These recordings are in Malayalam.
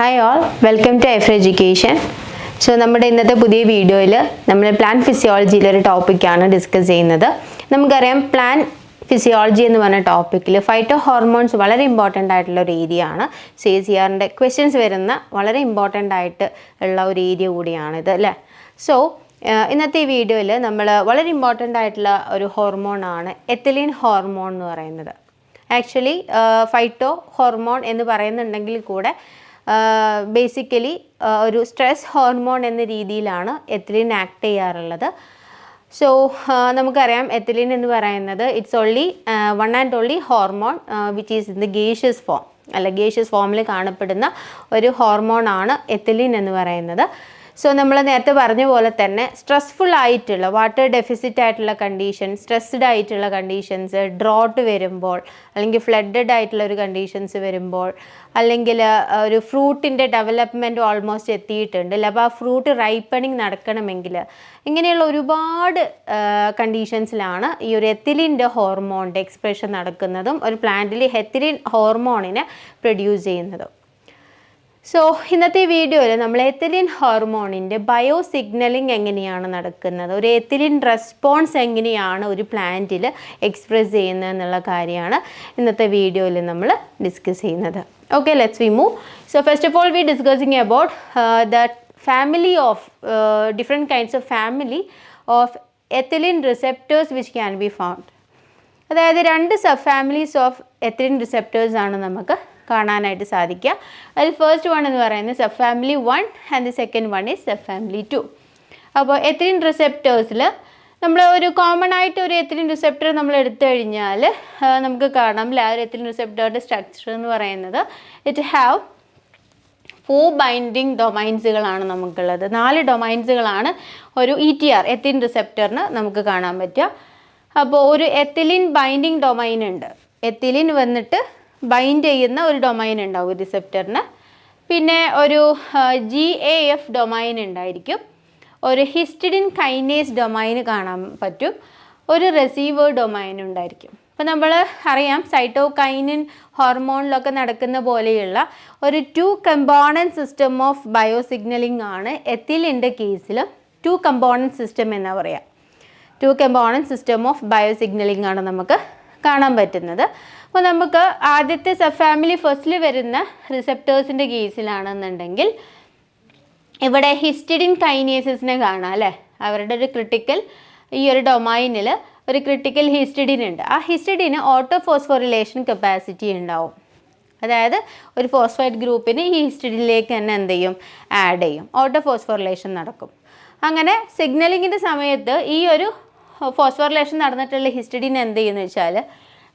Hi all welcome to F education so നമ്മുടെ ഇന്നത്തെ പുതിയ വീഡിയോയിൽ നമ്മൾ പ്ലാൻ ഫിസിയോളജിയിലെ ഒരു ടോപ്പിക്കാണ് ഡിസ്കസ് ചെയ്യുന്നത്. നമുക്കറിയാം പ്ലാൻ ഫിസിയോളജി എന്ന് പറഞ്ഞ ടോപ്പിക്കിൽ ഫൈറ്റോ ഹോർമോൺസ് വളരെ ഇമ്പോർട്ടന്റ് ആയിട്ടുള്ള ഒരു ഏരിയ ആണ്. സി സി ആറിന്റെ ക്വസ്റ്റ്യൻസ് വരുന്ന വളരെ ഇമ്പോർട്ടന്റ് ആയിട്ട് ഉള്ള ഒരു ഏരിയ കൂടിയാണിത് അല്ലേ? സോ ഇന്നത്തെ ഈ വീഡിയോയിൽ നമ്മൾ വളരെ ഇമ്പോർട്ടന്റ് ആയിട്ടുള്ള ഒരു ഹോർമോൺ ആണ് എത്തിലിൻ ഹോർമോൺ എന്ന് പറയുന്നത്. ആക്ച്വലി ഫൈറ്റോ ഹോർമോൺ എന്ന് പറയുന്നുണ്ടെങ്കിൽ കൂടെ ബേസിക്കലി ഒരു സ്ട്രെസ് ഹോർമോൺ എന്ന രീതിയിലാണ് എത്തിലിൻ ആക്ട് ചെയ്യാറുള്ളത്. സോ നമുക്കറിയാം എത്തിലിൻ എന്ന് പറയുന്നത് it's only one and only hormone which is in the gaseous form അല്ല ഗേഷ്യസ് ഫോമിൽ കാണപ്പെടുന്ന ഒരു ഹോർമോൺ ആണ് എത്തിലിൻ എന്ന് പറയുന്നത്. സോ നമ്മൾ നേരത്തെ പറഞ്ഞ പോലെ തന്നെ സ്ട്രെസ്ഫുൾ ആയിട്ടുള്ള വാട്ടർ ഡെഫിസിറ്റ് ആയിട്ടുള്ള കണ്ടീഷൻ സ്ട്രെസ്ഡ് ആയിട്ടുള്ള കണ്ടീഷൻസ് ഡ്രോട്ട് വരുമ്പോൾ അല്ലെങ്കിൽ ഫ്ലഡഡ് ആയിട്ടുള്ള ഒരു കണ്ടീഷൻസ് വരുമ്പോൾ അല്ലെങ്കിൽ ഒരു ഫ്രൂട്ടിന്റെ ഡെവലപ്മെന്റ് ഓൾമോസ്റ്റ് എത്തിയിട്ടുണ്ട്. അപ്പോൾ ആ ഫ്രൂട്ട് റൈപ്പണിങ് നടക്കണമെങ്കിൽ ഇങ്ങനെയുള്ള ഒരുപാട് കണ്ടീഷൻസിലാണ് ഈ ഒരു എത്തിലിന്റെ ഹോർമോണിന്റെ എക്സ്പ്രഷൻ നടക്കുന്നതും ഒരു പ്ലാന്റിൽ ഹെത്തിലിൻ ഹോർമോണിനെ പ്രൊഡ്യൂസ് ചെയ്യുന്നതും. സോ ഇന്നത്തെ വീഡിയോയിൽ നമ്മൾ എത്തിലിൻ ഹോർമോണിന്റെ ബയോ സിഗ്നലിംഗ് എങ്ങനെയാണ് നടക്കുന്നത്? ഒരു എത്തിലിൻ റെസ്പോൺസ് എങ്ങനെയാണ് ഒരു പ്ലാന്റിൽ എക്സ്പ്രസ് ചെയ്യുന്നത് എന്നുള്ള കാര്യമാണ് ഇന്നത്തെ വീഡിയോയിൽ നമ്മൾ ഡിസ്കസ് ചെയ്യുന്നത്. Okay let's we move so first of all we discussing about the family of different kinds of family of ethylene receptors which can be found അതായത് രണ്ട് sub families of ethylene receptors ആണ് നമുക്ക് കാണാനായിട്ട് സാധിക്കുക. അതിൽ ഫസ്റ്റ് വൺ എന്ന് പറയുന്നത് sub family one and the second one is sub family two അപ്പോൾ എത്രയും റിസെപ്റ്റേഴ്സിൽ നമ്മൾ ഒരു കോമൺ ആയിട്ട് ഒരു എത്തിലിൻ റിസെപ്റ്റർ നമ്മൾ എടുത്തു കഴിഞ്ഞാൽ നമുക്ക് കാണാം ആ ഒരു എത്തിലിൻ റിസെപ്റ്ററുടെ സ്ട്രക്ചർ എന്ന് പറയുന്നത്. ഇറ്റ് ഹാവ് ഫോർ ബൈൻഡിങ് ഡൊമൈൻസുകളാണ് നമുക്കുള്ളത്. നാല് ഡൊമൈൻസുകളാണ് ഒരു ഇ ടി ആർ എത്തിൻ റിസെപ്റ്ററിന് നമുക്ക് കാണാൻ പറ്റുക. അപ്പോൾ ഒരു എത്തിലിൻ ബൈൻഡിങ് ഡൊമൈൻ ഉണ്ട്. എത്തിലിൻ വന്നിട്ട് ബൈൻഡ് ചെയ്യുന്ന ഒരു ഡൊമൈൻ ഉണ്ടാവും റിസെപ്റ്ററിന് പിന്നെ ഒരു ജി എ എഫ് ഡൊമൈൻ ഉണ്ടായിരിക്കും. ഒരു ഹിസ്റ്റിഡിൻ കൈനേസ് ഡൊമൈൻ കാണാൻ പറ്റും. ഒരു റെസീവർ ഡൊമൈൻ ഉണ്ടായിരിക്കും. അപ്പോൾ നമ്മൾ അറിയാം സൈറ്റോകൈനിൻ ഹോർമോണിലൊക്കെ നടക്കുന്ന പോലെയുള്ള ഒരു two component system of bio signalling ആണ് എത്തിലിന്റെ കേസിൽ ടു കമ്പോണന്റ് സിസ്റ്റം എന്നാ പറയുക two component system of bio signalling ആണ് നമുക്ക് കാണാൻ പറ്റുന്നത്. അപ്പോൾ നമുക്ക് ആദ്യത്തെ സബ് ഫാമിലി ഫസ്റ്റിൽ വരുന്ന റിസെപ്റ്റേഴ്സിന്റെ കേസിലാണെന്നുണ്ടെങ്കിൽ ഇവിടെ ഹിസ്റ്റിഡിൻ കൈനേസസിനെ കാണാം അല്ലേ? അവരുടെ ഒരു ക്രിട്ടിക്കൽ ഈ ഒരു ഡൊമൈനിൽ ഒരു ക്രിട്ടിക്കൽ ഹിസ്റ്റിഡിൻ ഉണ്ട്. ആ ഹിസ്റ്റിഡിന് ഓട്ടോ ഫോസ്ഫോറിലേഷൻ കപ്പാസിറ്റി ഉണ്ടാവും. അതായത് ഒരു ഫോസ്ഫൈറ്റ് ഗ്രൂപ്പിന് ഈ ഹിസ്റ്റിഡിലേക്ക് തന്നെ എന്ത് ചെയ്യും? ആഡ് ചെയ്യും. ഓട്ടോ ഫോസ്ഫോറിലേഷൻ നടക്കും. അങ്ങനെ സിഗ്നലിങ്ങിന്റെ സമയത്ത് ഈ ഒരു ഫോസ്ഫോറിലേഷൻ നടന്നിട്ടുള്ള ഹിസ്റ്റഡിൻ എന്ത് ചെയ്യുന്നു വെച്ചാൽ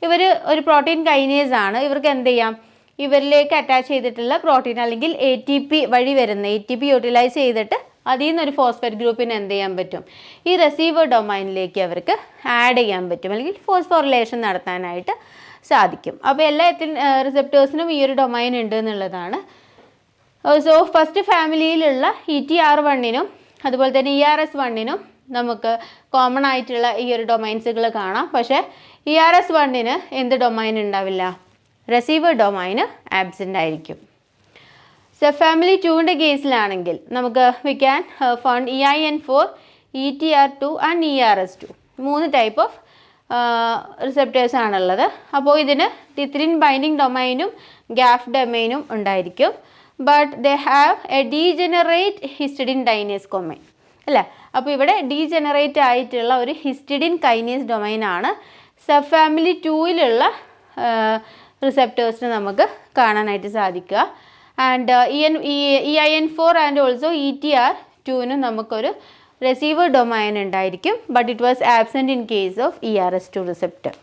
ഇവർ ഒരു പ്രോട്ടീൻ കൈനേസ് ആണ് ഇവർക്ക് എന്ത് ചെയ്യാം? ഇവരിലേക്ക് അറ്റാച്ച് ചെയ്തിട്ടുള്ള പ്രോട്ടീൻ അല്ലെങ്കിൽ എ ടി പി വഴി വരുന്ന എ ടി പി യൂട്ടിലൈസ് ചെയ്തിട്ട് അതിൽ ഒരു ഫോസ്ഫേറ്റ് ഗ്രൂപ്പിന് എന്ത് ചെയ്യാൻ പറ്റും? ഈ റെസീവർ ഡൊമൈനിലേക്ക് അവർക്ക് ആഡ് ചെയ്യാൻ പറ്റും. അല്ലെങ്കിൽ ഫോസ്ഫോറിലേഷൻ നടത്താനായിട്ട് സാധിക്കും. അപ്പോൾ എല്ലാ എത്തിൻ റിസെപ്റ്റേഴ്സിനും ഈ ഒരു ഡൊമൈൻ ഉണ്ട് എന്നുള്ളതാണ്. സോ ഫസ്റ്റ് ഫാമിലിയിലുള്ള ഇ ടി ആർ വണ്ണിനും അതുപോലെ തന്നെ ഇ ആർ എസ് വണ്ണിനും നമുക്ക് കോമൺ ആയിട്ടുള്ള ഈ ഒരു ഡൊമൈൻസുകൾ കാണാം. പക്ഷേ ഇ ആർ എസ് വണ്ണിന് എന്ത് ഡൊമൈൻ ഉണ്ടാവില്ല? റിസീവർ ഡൊമൈന് ആബ്സെന്റ് ആയിരിക്കും. സെ ഫാമിലി ടുവിന്റെ കേസിലാണെങ്കിൽ നമുക്ക് we can find E I N four E T R two and E R S two മൂന്ന് ടൈപ്പ് ഓഫ് റിസെപ്റ്റേഴ്സ് ആണുള്ളത്. അപ്പോൾ ഇതിന് ടിത്രിൻ ബൈൻഡിങ് ഡൊമൈനും ഗ്യാഫ് ഡൊമൈനും ഉണ്ടായിരിക്കും. But they have a degenerate histidine kinase domain അല്ലേ? അപ്പോൾ ഇവിടെ ഡീജനറേറ്റ് ആയിട്ടുള്ള ഒരു ഹിസ്റ്റിഡിൻ കൈനീസ് ഡൊമൈൻ ആണ് സബ് ഫാമിലി ടൂയിലുള്ള റിസെപ്റ്റേഴ്സിന് നമുക്ക് കാണാനായിട്ട് സാധിക്കുക. And E N E I N four and also E T R ടുവിനും നമുക്കൊരു റിസീവർ ഡൊമൈൻ ഉണ്ടായിരിക്കും. But it was absent in case of E R S two receptor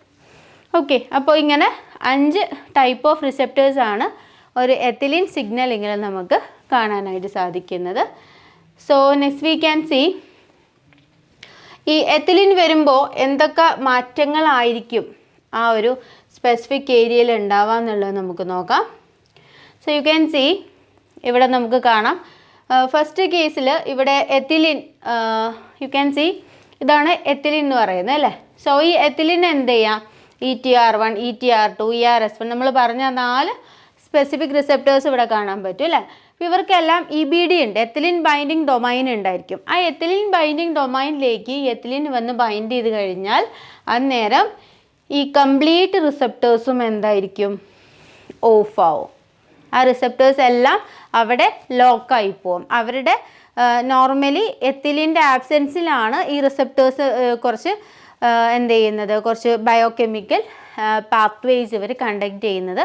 okay അപ്പോൾ ഇങ്ങനെ അഞ്ച് ടൈപ്പ് ഓഫ് റിസെപ്റ്റേഴ്സാണ് ഒരു എത്തിലിൻ സിഗ്നലിങ്ങിൽ നമുക്ക് കാണാനായിട്ട് സാധിക്കുന്നത്. So next we can see ഈ എത്തിലിൻ വരുമ്പോൾ എന്തൊക്കെ മാറ്റങ്ങളായിരിക്കും? ആ ഒരു സ്പെസിഫിക് ഏരിയയിൽ ഉണ്ടാവുക എന്നുള്ളത് നമുക്ക് നോക്കാം. സോ യു ക്യാൻ സി ഇവിടെ നമുക്ക് കാണാം. ഫസ്റ്റ് കേസിൽ ഇവിടെ എത്തിലിൻ യു ക്യാൻ സി ഇതാണ് എത്തിലിൻ എന്ന് പറയുന്നത് അല്ലേ? സോ ഈ എത്തിലിൻ എന്ത് ചെയ്യാം? E T R one E T R two E R S one നമ്മൾ പറഞ്ഞ നാല് സ്പെസിഫിക് റിസെപ്റ്റേഴ്സ് ഇവിടെ കാണാൻ പറ്റും അല്ലേ? ഇവർക്കെല്ലാം ഇ ബി ഡി ഉണ്ട്. എത്തിലിൻ ബൈൻഡിങ് ഡൊമൈൻ ഉണ്ടായിരിക്കും. ആ എത്തിലിൻ ബൈൻഡിങ് ഡൊമൈനിലേക്ക് എത്തിലിൻ വന്ന് ബൈൻഡ് ചെയ്ത് കഴിഞ്ഞാൽ അന്നേരം ഈ കംപ്ലീറ്റ് റിസപ്റ്റേഴ്സും എന്തായിരിക്കും? ഓഫ് ആവും. ആ റിസപ്റ്റേഴ്സ് എല്ലാം അവിടെ ലോക്കായി പോകും അവരുടെ നോർമലി എത്തിലിന്റെ ആബ്സെൻസിലാണ് ഈ റിസപ്റ്റേഴ്സ് കുറച്ച് എന്ത് ചെയ്യുന്നത്? കുറച്ച് ബയോകെമിക്കൽ പാത്വേസ് ഇവർ കണ്ടക്ട് ചെയ്യുന്നത്.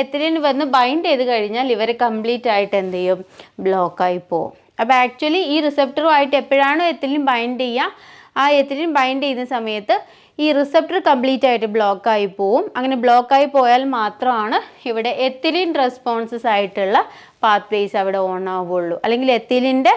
എത്തിലിൻ വന്ന് ബൈൻഡ് ചെയ്ത് കഴിഞ്ഞാൽ ഇവർ കംപ്ലീറ്റ് ആയിട്ട് എന്ത് ചെയ്യും? ബ്ലോക്കായി പോകും. അപ്പോൾ ആക്ച്വലി ഈ റിസപ്റ്ററുമായിട്ട് എപ്പോഴാണോ എത്തിലിൻ ബൈൻഡ് ചെയ്യുക ആ എത്തിലിൻ ബൈൻഡ് ചെയ്യുന്ന സമയത്ത് ഈ റിസപ്റ്റർ കംപ്ലീറ്റ് ആയിട്ട് ബ്ലോക്കായി പോവും അങ്ങനെ ബ്ലോക്കായി പോയാൽ മാത്രമാണ് ഇവിടെ എത്തിലിൻ റെസ്പോൺസസ് ആയിട്ടുള്ള പാത്വേസ് അവിടെ ഓൺ ആവുള്ളൂ. അല്ലെങ്കിൽ എത്തിലിന്റെ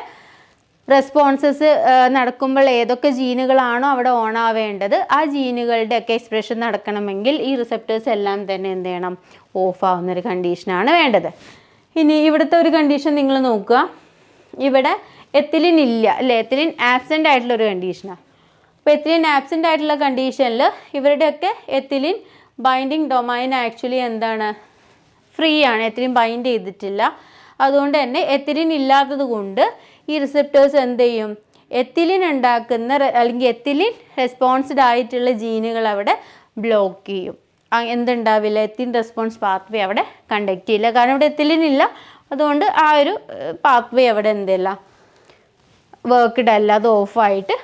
റെസ്പോൺസസ് നടക്കുമ്പോൾ ഏതൊക്കെ ജീനുകളാണോ അവിടെ ഓൺ ആവേണ്ടത് ആ ജീനുകളുടെ ഒക്കെ എക്സ്പ്രഷൻ നടക്കണമെങ്കിൽ ഈ റിസപ്റ്റേഴ്സ് എല്ലാം തന്നെ എന്ത് ചെയ്യണം? ഓഫ് ആവുന്ന ഒരു കണ്ടീഷനാണ് വേണ്ടത്. ഇനി ഇവിടുത്തെ ഒരു കണ്ടീഷൻ നിങ്ങൾ നോക്കുക. ഇവിടെ എത്തിലിൻ ഇല്ല അല്ലേ? എത്തിലിൻ ആബ്സെന്റ് ആയിട്ടുള്ള ഒരു കണ്ടീഷനാണ് അപ്പോൾ എത്തിലിൻ ആബ്സെന്റ് ആയിട്ടുള്ള കണ്ടീഷനിൽ ഇവരുടെയൊക്കെ എത്തിലിൻ ബൈൻഡിങ് ഡൊമൈൻ ആക്ച്വലി എന്താണ്? ഫ്രീ ആണ്. എത്തിലിൻ ബൈൻഡ് ചെയ്തിട്ടില്ല. അതുകൊണ്ട് തന്നെ എത്തിലിൻ ഇല്ലാത്തത് കൊണ്ട് ഈ റിസെപ്റ്റേഴ്സ് എന്ത് ചെയ്യും? എത്തിലിൻ ഉണ്ടാക്കുന്ന അല്ലെങ്കിൽ എത്തിലിൻ റെസ്പോൺസ്ഡ് ആയിട്ടുള്ള ജീനുകൾ അവിടെ ബ്ലോക്ക് ചെയ്യും. എന്തുണ്ടാവില്ല? എത്തിൻ റെസ്പോൺസ് പാത്വേ അവിടെ കണ്ടക്ട് ചെയ്യില്ല. കാരണം ഇവിടെ എത്തിലിൻ ഇല്ല. അതുകൊണ്ട് ആ ഒരു പാത്വേ അവിടെ എന്തല്ല വർക്ക്ഡ് അല്ല അത് ഓഫായിട്ട്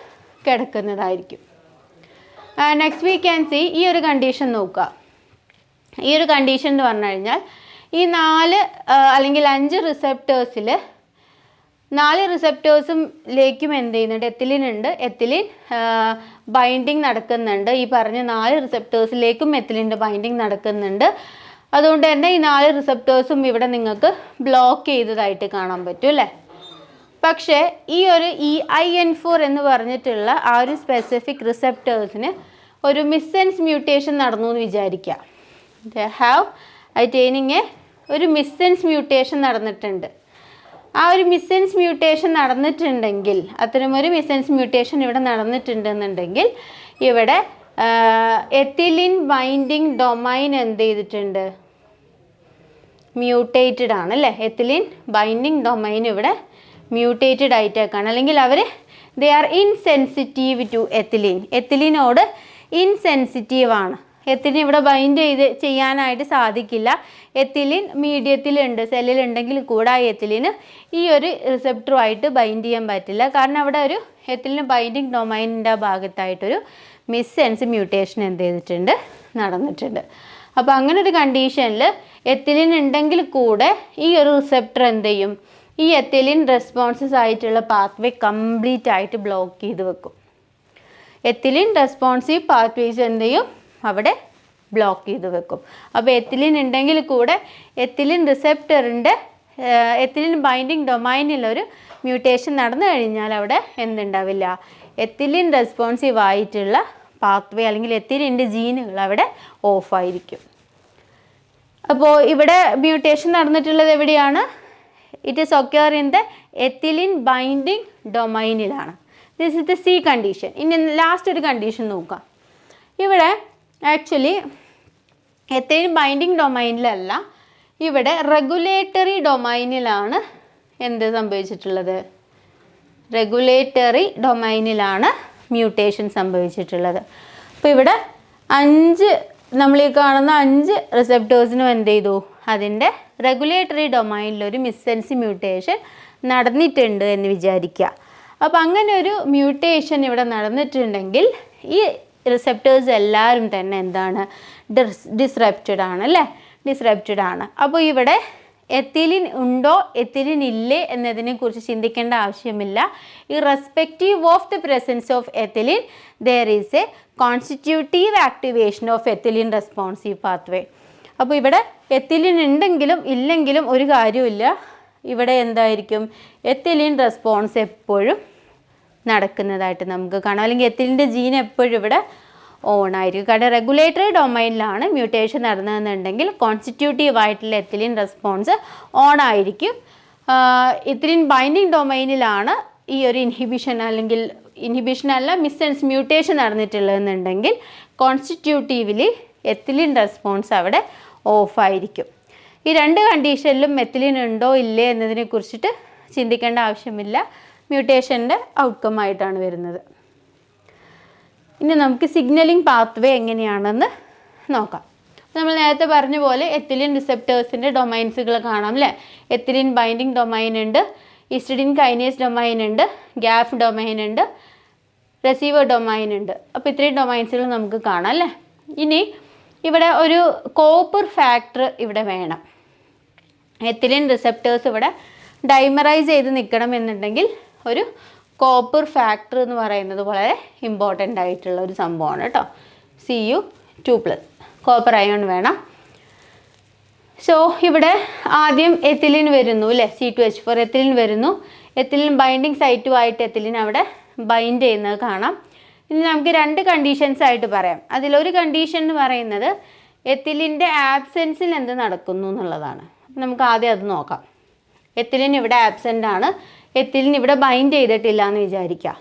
കിടക്കുന്നതായിരിക്കും. നെക്സ്റ്റ് വീക്ക് ക്യാൻ സി ഈ ഒരു കണ്ടീഷൻ നോക്കുക. ഈ ഒരു കണ്ടീഷൻ എന്ന് പറഞ്ഞു കഴിഞ്ഞാൽ ഈ നാല് അല്ലെങ്കിൽ അഞ്ച് റിസപ്റ്റേഴ്സിൽ നാല് റിസപ്റ്റേഴ്സും എന്ത് ചെയ്യുന്നുണ്ട് എത്തിലിൻ ഉണ്ട്. എത്തിലിൻ ബൈൻഡിങ് നടക്കുന്നുണ്ട്. ഈ പറഞ്ഞ നാല് റിസപ്റ്റേഴ്സിലേക്കും എത്തിലിന്റെ ബൈൻഡിങ് നടക്കുന്നുണ്ട്. അതുകൊണ്ട് തന്നെ ഈ നാല് റിസപ്റ്റേഴ്സും ഇവിടെ നിങ്ങൾക്ക് ബ്ലോക്ക് ചെയ്തതായിട്ട് കാണാൻ പറ്റും അല്ലേ? പക്ഷേ ഈ ഒരു ഇ ഐ എൻ ഫോർ എന്ന് പറഞ്ഞിട്ടുള്ള ആ ഒരു സ്പെസിഫിക് റിസപ്റ്റേഴ്സിന് ഒരു മിസ്സെൻസ് മ്യൂട്ടേഷൻ നടന്നു എന്ന് വിചാരിക്കാം ദ ഹാവ് അറ്റൈനിങ് എ ഒരു മിസ്സെൻസ് മ്യൂട്ടേഷൻ നടന്നിട്ടുണ്ട്. ആ ഒരു മിസ്സെൻസ് മ്യൂട്ടേഷൻ നടന്നിട്ടുണ്ടെങ്കിൽ അത്തരമൊരു മിസ്സെൻസ് മ്യൂട്ടേഷൻ ഇവിടെ നടന്നിട്ടുണ്ടെന്നുണ്ടെങ്കിൽ ഇവിടെ എത്തിലിൻ ബൈൻഡിങ് ഡൊമൈൻ എന്ത് ചെയ്തിട്ടുണ്ട്? മ്യൂട്ടേറ്റഡ് ആണ് അല്ലേ? എത്തിലിൻ ബൈൻഡിങ് ഡൊമൈൻ ഇവിടെ മ്യൂട്ടേറ്റഡ് ആയിട്ടേക്കാണ്. അല്ലെങ്കിൽ അവർ they are insensitive to ethylene എത്തിലിനോട് insensitive ആണ്. എത്തിലിൻ ഇവിടെ ബൈൻഡ് ചെയ്ത് ചെയ്യാനായിട്ട് സാധിക്കില്ല. എത്തിലിൻ മീഡിയത്തിലുണ്ട് സെല്ലിലുണ്ടെങ്കിൽ കൂടെ ആ എത്തിലിന് ഈ ഒരു റിസപ്റ്ററുമായിട്ട് ബൈൻഡ് ചെയ്യാൻ പറ്റില്ല. കാരണം അവിടെ ഒരു എത്തിലിന് ബൈൻഡിങ് ഡൊമൈനിന്റെ ഭാഗത്തായിട്ടൊരു മിസ്സെൻസ് മ്യൂട്ടേഷൻ എന്ത് ചെയ്തിട്ടുണ്ട് നടന്നിട്ടുണ്ട്. അപ്പോൾ അങ്ങനെ ഒരു കണ്ടീഷനിൽ എത്തിലിൻ ഉണ്ടെങ്കിൽ കൂടെ ഈ ഒരു റിസപ്റ്റർ എന്ത് ചെയ്യും? ഈ എത്തിലിൻ റെസ്പോൺസസ് ആയിട്ടുള്ള പാത്വേ കംപ്ലീറ്റ് ആയിട്ട് ബ്ലോക്ക് ചെയ്ത് വെക്കും. എത്തിലിൻ റെസ്പോൺസീവ് പാത്വേസ് എന്ത് ചെയ്യും? അവിടെ ബ്ലോക്ക് ചെയ്ത് വെക്കും. അപ്പോൾ എത്തിലിൻ ഉണ്ടെങ്കിൽ കൂടെ എത്തിലിൻ റിസെപ്റ്ററിന്റെ എത്തിലിൻ ബൈൻഡിങ് ഡൊമൈനിലൊരു മ്യൂട്ടേഷൻ നടന്നു കഴിഞ്ഞാൽ അവിടെ എന്തുണ്ടാവില്ല? എത്തിലിൻ റെസ്പോൺസീവ് ആയിട്ടുള്ള പാത്വേ അല്ലെങ്കിൽ എത്തിലിന്റെ ജീനുകൾ അവിടെ ഓഫായിരിക്കും അപ്പോൾ ഇവിടെ മ്യൂട്ടേഷൻ നടന്നിട്ടുള്ളത് എവിടെയാണ്? It is occur in the ethylene binding ഡൊമൈനിലാണ് this is the C condition ഇനി ലാസ്റ്റ് ഒരു കണ്ടീഷൻ നോക്കാം. ഇവിടെ ആക്ച്വലി എത്രയും ബൈൻഡിങ് ഡൊമൈനിലല്ല ഇവിടെ റെഗുലേറ്ററി ഡൊമൈനിലാണ് എന്ത് സംഭവിച്ചിട്ടുള്ളത്? റെഗുലേറ്ററി ഡൊമൈനിലാണ് മ്യൂട്ടേഷൻ സംഭവിച്ചിട്ടുള്ളത്. അപ്പോൾ ഇവിടെ അഞ്ച് നമ്മൾ ഈ കാണുന്ന അഞ്ച് റിസെപ്റ്റേഴ്സിനും എന്ത് ചെയ്തു അതിന്റെ റെഗുലേറ്ററി ഡൊമൈനിലൊരു മിസ്സെൻസി മ്യൂട്ടേഷൻ നടന്നിട്ടുണ്ട് എന്ന് വിചാരിക്കുക അപ്പോൾ അങ്ങനെ ഒരു മ്യൂട്ടേഷൻ ഇവിടെ നടന്നിട്ടുണ്ടെങ്കിൽ ഈ റിസപ്റ്റേഴ്സ് എല്ലാവരും തന്നെ എന്താണ്? ഡിസ് ഡിസ്റപ്റ്റഡ് ആണ് അല്ലേ? ഡിസ്റപ്റ്റഡ് ആണ്. അപ്പോൾ ഇവിടെ എത്തിലിൻ ഉണ്ടോ എത്തിലിൻ ഇല്ലേ എന്നതിനെ കുറിച്ച് ചിന്തിക്കേണ്ട ആവശ്യമില്ല. ഈ respective of the presence of ethylene there is a constitutive activation of ethylene responsive pathway അപ്പോൾ ഇവിടെ എത്തിലിൻ ഉണ്ടെങ്കിലും ഇല്ലെങ്കിലും ഒരു കാര്യമില്ല ഇവിടെ എന്തായിരിക്കും? എത്തിലിൻ റെസ്പോൺസ് എപ്പോഴും നടക്കുന്നതായിട്ട് നമുക്ക് കാണാം. അല്ലെങ്കിൽ എത്തിലിന്റെ ജീൻ എപ്പോഴും ഇവിടെ ഓൺ ആയിരിക്കും. കാരണം റെഗുലേറ്ററി ഡൊമൈനിലാണ് മ്യൂട്ടേഷൻ നടന്നതെന്നുണ്ടെങ്കിൽ കോൺസ്റ്റിറ്റ്യൂട്ടീവ് ആയിട്ടുള്ള എത്തിലിൻ റെസ്പോൺസ് ഓൺ ആയിരിക്കും. എത്തിലിൻ ബൈൻഡിങ് ഡൊമൈനിലാണ് ഈ ഒരു ഇൻഹിബിഷൻ അല്ലെങ്കിൽ ഇൻഹിബിഷൻ അല്ല മിസ്സെൻസ് മ്യൂട്ടേഷൻ നടന്നിട്ടുള്ളതെന്നുണ്ടെങ്കിൽ കോൺസ്റ്റിറ്റ്യൂട്ടീവ്ലി എത്തിലിൻ റെസ്പോൺസ് അവിടെ ഓഫായിരിക്കും ഈ രണ്ട് കണ്ടീഷനിലും മെത്തിലിൻ ഉണ്ടോ ഇല്ലേ എന്നതിനെ കുറിച്ചിട്ട് ചിന്തിക്കേണ്ട ആവശ്യമില്ല. മ്യൂട്ടേഷന്റെ ഔട്ട്കം ആയിട്ടാണ് വരുന്നത്. ഇനി നമുക്ക് സിഗ്നലിംഗ് പാത്വേ എങ്ങനെയാണെന്ന് നോക്കാം. നമ്മൾ നേരത്തെ പറഞ്ഞ പോലെ എത്തിലിൻ റിസെപ്റ്റേഴ്സിന്റെ ഡൊമൈൻസുകൾ കാണാം അല്ലേ എത്തിലിൻ ബൈൻഡിങ് ഡൊമൈൻ ഉണ്ട് ഇസ്റ്റിഡിൻ കൈനേസ് ഡൊമൈൻ ഉണ്ട് ഗ്യാഫ് ഡൊമൈൻ ഉണ്ട് റെസീവർ ഡൊമൈൻ ഉണ്ട്. അപ്പോൾ ഇത്രയും ഡൊമൈൻസുകൾ നമുക്ക് കാണാം അല്ലേ ഇനി ഇവിടെ ഒരു കോപ്പർ ഫാക്ടർ ഇവിടെ വേണം. എത്തിലിൻ റിസെപ്റ്റേഴ്സ് ഇവിടെ ഡൈമറൈസ് ചെയ്ത് നിൽക്കണം എന്നുണ്ടെങ്കിൽ ഒരു കോപ്പർ ഫാക്ടർ എന്ന് പറയുന്നത് വളരെ ഇമ്പോർട്ടന്റ് ആയിട്ടുള്ള ഒരു സംഭവമാണ് കേട്ടോ. C U two plus copper ion വേണം. സോ ഇവിടെ ആദ്യം എത്തിലിൻ വരുന്നു അല്ലേ C two H four ethylene വരുന്നു. എത്തിലിൻ ബൈൻഡിങ് സൈറ്റു ആയിട്ട് എത്തിലിൻ അവിടെ ബൈൻഡ് ചെയ്യുന്നത് കാണാം. ഇനി നമുക്ക് രണ്ട് കണ്ടീഷൻസ് ആയിട്ട് പറയാം. അതിലൊരു കണ്ടീഷൻ എന്ന് പറയുന്നത് എത്തിലിന്റെ ആബ്സെൻസിൽ എന്ത് നടക്കുന്നു എന്നുള്ളതാണ്. നമുക്ക് ആദ്യം അത് നോക്കാം. എത്തിലിൻ ഇവിടെ ആബ്സെന്റ് ആണ്. എത്തിലിൻ ഇവിടെ ബൈൻഡ് ചെയ്തിട്ടില്ല എന്ന് വിചാരിക്കുക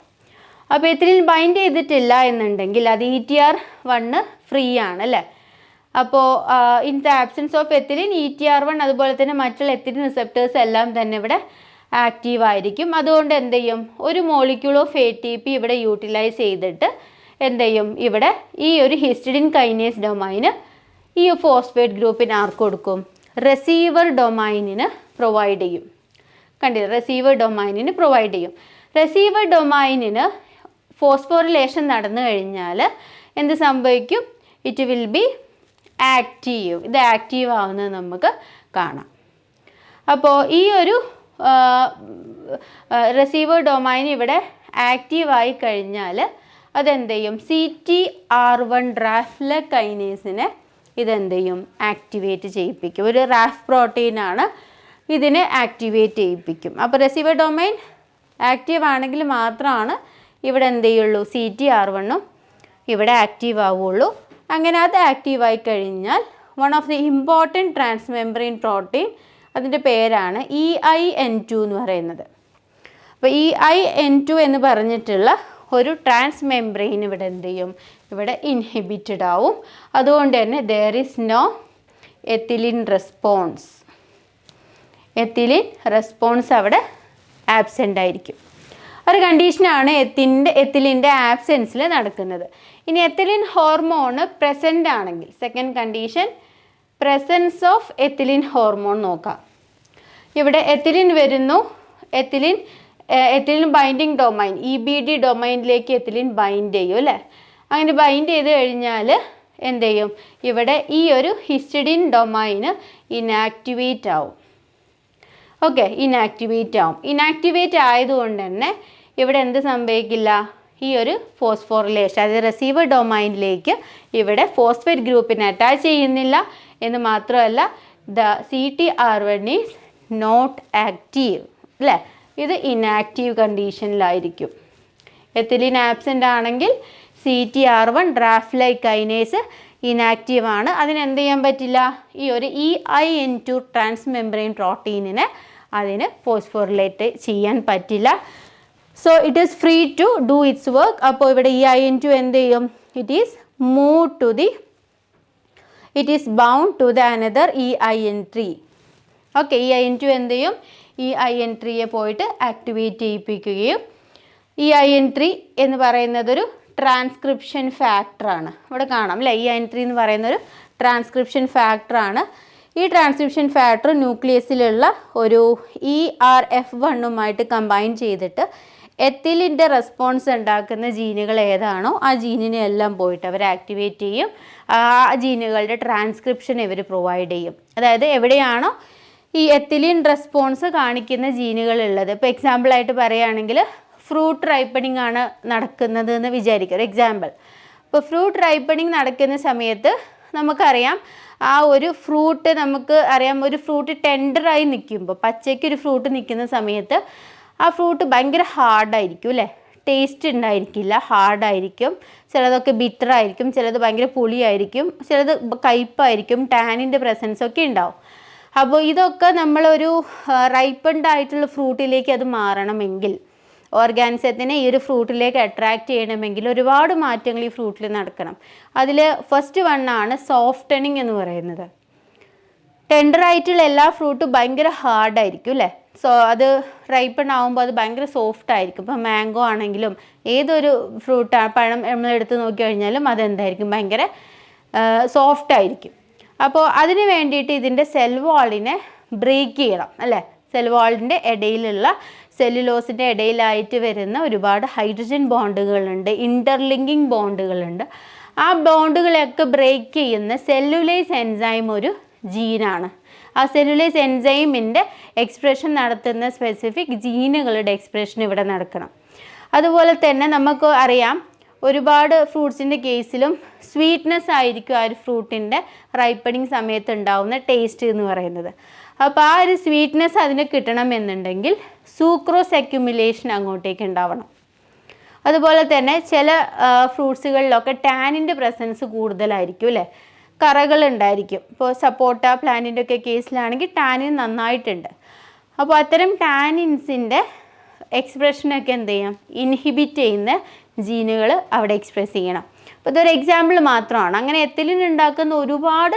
അപ്പോൾ എത്തിലിൻ ബൈൻഡ് ചെയ്തിട്ടില്ല എന്നുണ്ടെങ്കിൽ അത് E T R one free ആണ് അല്ലേ? അപ്പോൾ in the absence of ethylene E T R one അതുപോലെ തന്നെ മറ്റുള്ള എത്തിലിൻ റിസെപ്റ്റേഴ്സ് എല്ലാം തന്നെ ഇവിടെ ആക്റ്റീവ് ആയിരിക്കും. അതുകൊണ്ട് എന്ത് ചെയ്യും? ഒരു molecule of A T P ഇവിടെ യൂട്ടിലൈസ് ചെയ്തിട്ട് എന്ത് ചെയ്യും? ഇവിടെ ഈ ഒരു ഹിസ്റ്റഡിൻ കൈനേസ് ഡൊമൈന് ഈ ഫോസ്ഫേറ്റ് ഗ്രൂപ്പിന് ആർക്ക് കൊടുക്കും? റിസീവർ ഡൊമൈനിന് പ്രൊവൈഡ് ചെയ്യും. കണ്ടില്ല? റെസീവർ ഡൊമൈനിന് പ്രൊവൈഡ് ചെയ്യും. റെസീവർ ഡൊമൈനിന് ഫോസ്ഫോറിലേഷൻ നടന്നു കഴിഞ്ഞാൽ എന്ത് സംഭവിക്കും? ഇറ്റ് വിൽ ബി ആക്റ്റീവ് ഇത് ആക്റ്റീവ് ആവുന്നത് നമുക്ക് കാണാം. അപ്പോൾ ഈ ഒരു റെസീവർ ഡൊമൈൻ ഇവിടെ ആക്റ്റീവ് ആയി കഴിഞ്ഞാൽ അതെന്ത് ചെയ്യും സി ടി ആർ വൺ റാഫ്ല കൈനേസിനെ ഇതെന്ത് ചെയ്യും ആക്ടിവേറ്റ് ചെയ്യിപ്പിക്കും. ഒരു റാഫ് പ്രോട്ടീനാണ് ഇതിനെ ആക്ടിവേറ്റ് ചെയ്യിപ്പിക്കും. അപ്പോൾ റിസീവർ ഡൊമൈൻ ആക്റ്റീവ് ആണെങ്കിൽ മാത്രമാണ് ഇവിടെ എന്ത് ചെയ്യുള്ളൂ? സി ടി ആർ വണ്ണും ഇവിടെ ആക്റ്റീവ് ആവുള്ളൂ. അങ്ങനെ അത് ആക്റ്റീവ് ആയി കഴിഞ്ഞാൽ one of the important transmembrane protein അതിന്റെ പേരാണ് ഇ ഐ എൻ ടു എന്ന് പറയുന്നത്. അപ്പോൾ ഇ ഐ എൻ ടു എന്ന് പറഞ്ഞിട്ടുള്ള ഒരു ട്രാൻസ് മെംബ്രെയിൻ ഇവിടെ എന്ത് ചെയ്യും? ഇവിടെ ഇൻഹിബിറ്റഡ് ആവും. അതുകൊണ്ട് തന്നെ there is no ethylene response ethylene response അവിടെ ആബ്സെന്റ് ആയിരിക്കും. ഒരു കണ്ടീഷനാണ് എത്തിന്റെ എത്തിലിന്റെ ആബ്സെൻസിൽ നടക്കുന്നത്. ഇനി എത്തിലിൻ ഹോർമോണ് പ്രസന്റ് ആണെങ്കിൽ second condition presence of ethylene hormone നോക്കാം. ഇവിടെ എത്തിലിൻ വരുന്നു ethylene ethylene binding domain E B D ഡൊമൈനിലേക്ക് ethylene bind ചെയ്യും അല്ലേ? അങ്ങനെ ബൈൻഡ് ചെയ്ത് കഴിഞ്ഞാൽ എന്ത് ചെയ്യും? ഇവിടെ ഈ ഒരു ഹിസ്റ്റഡിൻ ഡൊമൈന് ഇനാക്ടിവേറ്റ് ആവും. ഓക്കെ ഇനാക്ടിവേറ്റ് ആവും. ഇനാക്ടിവേറ്റ് ആയതുകൊണ്ട് തന്നെ ഇവിടെ എന്ത് സംഭവിക്കില്ല? ഈ ഒരു ഫോസ്ഫോറിലേഷൻ അതായത് റിസീവർ ഡൊമൈനിലേക്ക് ഇവിടെ ഫോസ്ഫേറ്റ് ഗ്രൂപ്പിനെ അറ്റാച്ച് ചെയ്യുന്നില്ല. എന്ന് മാത്രമല്ല the C T R one is not active അല്ലേ? ഇത് ഇനാക്റ്റീവ് കണ്ടീഷനിലായിരിക്കും എത്തിലിൻ ആബ്സെന്റ് ആണെങ്കിൽ C T R one draft like kinase inactive ആണ് അതിനെന്ത് ചെയ്യാൻ പറ്റില്ല? ഈ ഒരു E I N two transmembrane പ്രോട്ടീനിനെ അതിന് ഫോസ്ഫോറിലേറ്റ് ചെയ്യാൻ പറ്റില്ല. So it is free to do its work അപ്പോൾ ഇവിടെ ഈ ഐ എൻ ടു എന്ത് ചെയ്യും? It is move to the it is bound to the another E I N three okay E I N two എന്ത് ചെയ്യും? ഇ ഐ എൻ ട്രീയെ പോയിട്ട് ആക്ടിവേറ്റ് ചെയ്യിപ്പിക്കുകയും. ഇ ഐ എൻ ട്രീ എന്ന് പറയുന്നതൊരു ട്രാൻസ്ക്രിപ്ഷൻ ഫാക്ടറാണ് ഇവിടെ കാണാം അല്ലേ? ഇ ഐ എൻ ട്രീ എന്ന് പറയുന്നൊരു ട്രാൻസ്ക്രിപ്ഷൻ ഫാക്ടറാണ് ഈ ട്രാൻസ്ക്രിപ്ഷൻ ഫാക്ടർ ന്യൂക്ലിയസിലുള്ള ഒരു ഇ ആർ എഫ് വണ്ണുമായിട്ട് കമ്പൈൻ ചെയ്തിട്ട് എത്തിലിന്റെ റെസ്പോൺസ് ഉണ്ടാക്കുന്ന ജീനുകൾ ഏതാണോ ആ ജീനിനെ എല്ലാം പോയിട്ട് അവർ ആക്ടിവേറ്റ് ചെയ്യും. ആ ജീനുകളുടെ ട്രാൻസ്ക്രിപ്ഷൻ ഇവർ പ്രൊവൈഡ് ചെയ്യും. അതായത് എവിടെയാണോ ഈ എത്തിലിൻ റെസ്പോൺസ് കാണിക്കുന്ന ജീനുകൾ ഉള്ളത്. ഇപ്പോൾ എക്സാമ്പിളായിട്ട് പറയുകയാണെങ്കിൽ ഫ്രൂട്ട് റൈപ്പണിംഗ് ആണ് നടക്കുന്നത് എന്ന് വിചാരിക്കുക. ഒരു എക്സാമ്പിൾ ഇപ്പോൾ ഫ്രൂട്ട് റൈപ്പണിംഗ് നടക്കുന്ന സമയത്ത് നമുക്കറിയാം. ആ ഒരു ഫ്രൂട്ട് നമുക്ക് അറിയാം. ഒരു ഫ്രൂട്ട് ടെൻഡറായി നിൽക്കുമ്പോൾ പച്ചയ്ക്ക് ഒരു ഫ്രൂട്ട് നിൽക്കുന്ന സമയത്ത് ആ ഫ്രൂട്ട് ഭയങ്കര ഹാർഡായിരിക്കും അല്ലേ? ടേസ്റ്റ് ഉണ്ടായിരിക്കില്ല. ഹാർഡായിരിക്കും ചിലതൊക്കെ ബിറ്റർ ആയിരിക്കും. ചിലത് ഭയങ്കര പുളിയായിരിക്കും. ചിലത് കയ്പായിരിക്കും. ടാനിന്റെ പ്രസൻസ് ഒക്കെ ഉണ്ടാവും. അപ്പോൾ ഇതൊക്കെ നമ്മളൊരു റൈപ്പൻഡ് ആയിട്ടുള്ള ഫ്രൂട്ടിലേക്ക് അത് മാറണമെങ്കിൽ ഓർഗാനിസത്തിനെ ഈ ഒരു ഫ്രൂട്ടിലേക്ക് അട്രാക്റ്റ് ചെയ്യണമെങ്കിൽ ഒരുപാട് മാറ്റങ്ങൾ ഈ ഫ്രൂട്ടിൽ നടക്കണം. അതിൽ ഫസ്റ്റ് വണ്ണാണ് സോഫ്റ്റനിങ് എന്ന് പറയുന്നത്. ടെൻഡർ ആയിട്ടുള്ള എല്ലാ ഫ്രൂട്ടും ഭയങ്കര ഹാർഡായിരിക്കും അല്ലേ? സോ അത് റൈപ്പൺ ആകുമ്പോൾ അത് ഭയങ്കര സോഫ്റ്റ് ആയിരിക്കും. ഇപ്പോൾ മാംഗോ ആണെങ്കിലും ഏതൊരു ഫ്രൂട്ട് പഴം നമ്മൾ എടുത്ത് നോക്കി കഴിഞ്ഞാലും അതെന്തായിരിക്കും? ഭയങ്കര സോഫ്റ്റ് ആയിരിക്കും. അപ്പോൾ അതിന് വേണ്ടിയിട്ട് ഇതിന്റെ സെൽ വാളിനെ ബ്രേക്ക് ചെയ്യണം അല്ലേ? സെൽ വാളിന്റെ ഇടയിലുള്ള സെല്ലുലോസിന്റെ ഇടയിലായിട്ട് വരുന്ന ഒരുപാട് ഹൈഡ്രജൻ ബോണ്ടുകളുണ്ട് ഇന്റർലിങ്കിങ് ബോണ്ടുകളുണ്ട്. ആ ബോണ്ടുകളെയൊക്കെ ബ്രേക്ക് ചെയ്യുന്ന സെല്ലുലൈസ് എൻസൈം ഒരു ജീനാണ് ആ സെല്ലുലൈസ് എൻസൈമിന്റെ എക്സ്പ്രഷൻ നടത്തുന്ന സ്പെസിഫിക് ജീനുകളുടെ എക്സ്പ്രഷൻ ഇവിടെ നടക്കണം. അതുപോലെ തന്നെ നമുക്ക് അറിയാം ഒരുപാട് ഫ്രൂട്ട്സിന്റെ കേസിലും സ്വീറ്റ്നെസ് ആയിരിക്കും ആ ഒരു ഫ്രൂട്ടിന്റെ റൈപ്പണിങ് സമയത്ത് ഉണ്ടാവുന്ന ടേസ്റ്റ് എന്ന് പറയുന്നത്. അപ്പോൾ ആ ഒരു സ്വീറ്റ്നെസ് അതിന് കിട്ടണമെന്നുണ്ടെങ്കിൽ സൂക്രോസ് അക്യുമുലേഷൻ അങ്ങോട്ടേക്ക് ഉണ്ടാവണം. അതുപോലെ തന്നെ ചില ഫ്രൂട്ട്സുകളിലൊക്കെ ടാനിന്റെ പ്രസൻസ് കൂടുതലായിരിക്കും അല്ലേ? കറകൾ ഉണ്ടായിരിക്കും. ഇപ്പോൾ സപ്പോട്ട പ്ലാന്റിന്റെ ഒക്കെ കേസിലാണെങ്കിൽ ടാനിൻ നന്നായിട്ടുണ്ട്. അപ്പോൾ അത്തരം ടാനിൻസിന്റെ എക്സ്പ്രഷനൊക്കെ എന്ത് ചെയ്യാം? ഇൻഹിബിറ്റ് ചെയ്യുന്ന ജീനുകൾ അവിടെ എക്സ്പ്രസ് ചെയ്യണം. അപ്പോൾ ഇതൊരു എക്സാമ്പിൾ മാത്രമാണ്. അങ്ങനെ എത്തിലിൻ ഉണ്ടാക്കുന്ന ഒരുപാട്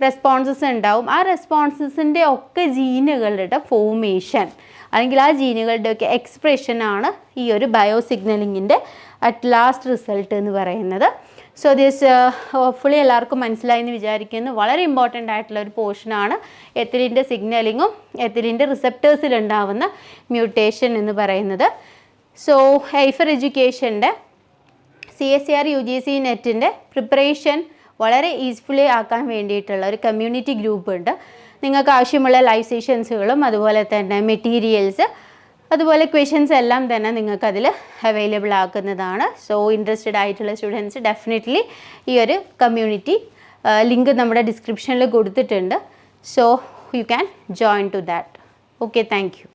റെസ്പോൺസസ് ഉണ്ടാവും. ആ റെസ്പോൺസസിന്റെ ഒക്കെ ജീനുകളുടെ ഫോമേഷൻ അല്ലെങ്കിൽ ആ ജീനുകളുടെ ഒക്കെ എക്സ്പ്രഷനാണ് ഈ ഒരു ബയോ സിഗ്നലിങ്ങിന്റെ അറ്റ് ലാസ്റ്റ് റിസൾട്ട് എന്ന് പറയുന്നത്. സോ ദിസ് ഹോപ്പ്ഫുള്ളി എല്ലാവർക്കും മനസ്സിലായി എന്ന് വിചാരിക്കുന്നു. വളരെ ഇമ്പോർട്ടന്റ് ആയിട്ടുള്ള ഒരു പോർഷനാണ് എത്തിലിന്റെ സിഗ്നലിങ്ങും എത്തിലിന്റെ റിസപ്റ്റേഴ്സിൽ ഉണ്ടാവുന്ന മ്യൂട്ടേഷൻ എന്ന് പറയുന്നത്. So higher എഡ്യൂക്കേഷന്റെ C S I R U G C നെറ്റിന്റെ പ്രിപ്പറേഷൻ വളരെ ഈസിഫുള്ളി ആക്കാൻ വേണ്ടിയിട്ടുള്ള ഒരു കമ്മ്യൂണിറ്റി ഗ്രൂപ്പ് ഉണ്ട്. നിങ്ങൾക്ക് ആവശ്യമുള്ള ലൈവ് സെഷൻസുകളും അതുപോലെ തന്നെ മെറ്റീരിയൽസ് അതുപോലെ ക്വസ്റ്റ്യൻസ് എല്ലാം തന്നെ നിങ്ങൾക്ക് അതിൽ അവൈലബിൾ ആക്കുന്നതാണ്. സോ ഇൻട്രസ്റ്റഡ് ആയിട്ടുള്ള സ്റ്റുഡൻസ് ഡെഫിനറ്റ്ലി ഈ ഒരു കമ്മ്യൂണിറ്റി ലിങ്ക് നമ്മുടെ ഡിസ്ക്രിപ്ഷനിൽ കൊടുത്തിട്ടുണ്ട്. So you can join to that okay thank you